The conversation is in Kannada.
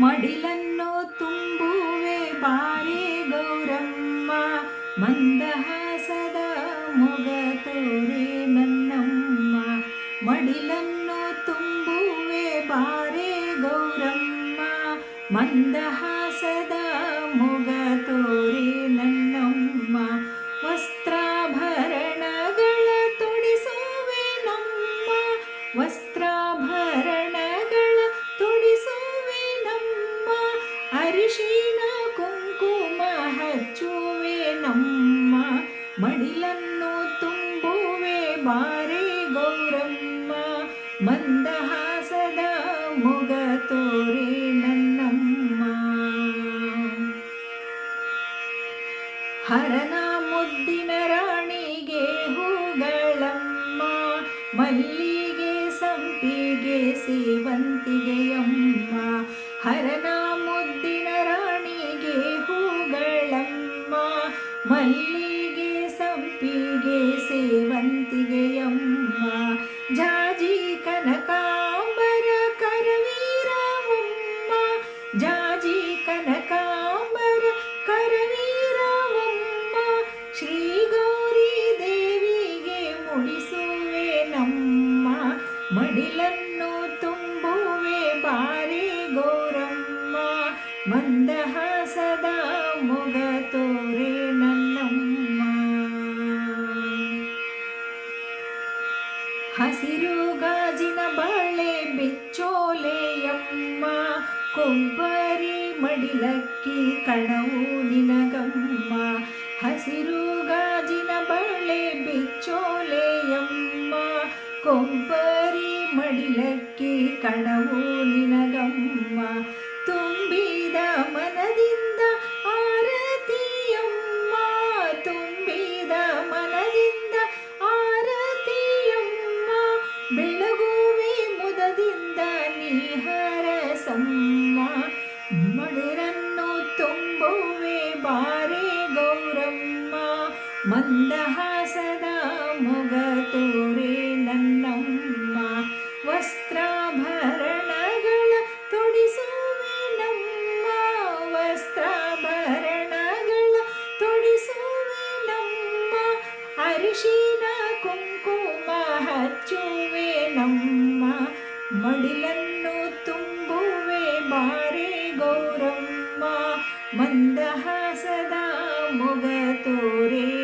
ಮಡಿಲನ್ನು ತುಂಬುವೆ ಬಾರೆ ಗೌರಮ್ಮ ಮಂದಹಾಸದ ಮೊಗ ತೋರೆ ನನ್ನಮ್ಮ. ಮಡಿಲನ್ನು ತುಂಬುವೆ ಬಾರೆ ಗೌರಮ್ಮ ಮಂದಹಾಸದ ಮೊಗ ಅರಿಶಿನ ಕುಂಕುಮ ಹಚ್ಚುವೆ ನಮ್ಮ ಮಡಿಲನ್ನು ತುಂಬುವೆ ಬಾರೆ ಗೌರಮ್ಮ, ಮಂದಹಾಸದ ಮುಗ ತೋರಿ ನನ್ನಮ್ಮ. ಹರನ ಮುದ್ದಿನ ರಾಣಿಗೆ ಹೂಗಳಮ್ಮ, ಮಲ್ಲಿಗೆ ಸಂಪಿಗೆ ಸೇವಂತಿಗೆಯಮ್ಮ. ಹರನ ಸೇವಂತಿಗೆಯಮ್ಮ. ಜಾಜಿ ಕನಕಾಂಬರ ಕರವೀರವಮ್ಮ ಜಾಜಿ ಕನಕಾಂಬರ ಕರವೀರವಮ್ಮ ಶ್ರೀ ಗೌರಿ ದೇವಿಗೆ ಮುಡಿಸುವೆ ನಮ್ಮ. ಮಡಿಲನ್ನು ತುಂಬುವೆ ಬಾರೆ ಗೌರಮ್ಮ. ಮಂದಹಾಸದ ಹಸಿರು ಗಾಜಿನ ಬಾಳೆ ಬೆಚ್ಚೋಲೆಯಮ್ಮ, ಕೊಬ್ಬರಿ ಮಡಿಲಕ್ಕಿ ಕಣವು ನಿನಗಮ್ಮ. ಹಸಿರು ಗಾಜಿನ ಬಾಳೆ ಬೆಚ್ಚೋಲೆಯಮ್ಮ, ಕೊಬ್ಬರಿ ಮಡಿಲಕ್ಕಿ ಕಣವು ನಿನಗಮ್ಮ. ನೀಹರಸಮ್ಮ ಮಳಿರನ್ನು ತುಂಬುವೆ ಬಾರೆ ಗೌರಮ್ಮ, ಮಂದಹಾಸದ ಮೊಗ ತೋರೆ ನನ್ನಮ್ಮ, ವಸ್ತ್ರಾಭರಣಗಳ ತೊಡಿಸುವೆ ನಮ್ಮ, ವಸ್ತ್ರಾಭರಣಗಳ ತೊಡಿಸುವೆ ನಮ್ಮ, ಅರಿಶಿನ ಕುಂಕುಮ ಹಚ್ಚುವೆ ನಮ್ಮ ಮಡಿಲನ್ನು ತುಂಬುವೆ ಬಾರೆ ಗೌರಮ್ಮ ಮಂದಹಾಸದ ಮೊಗ ತೋರೆ.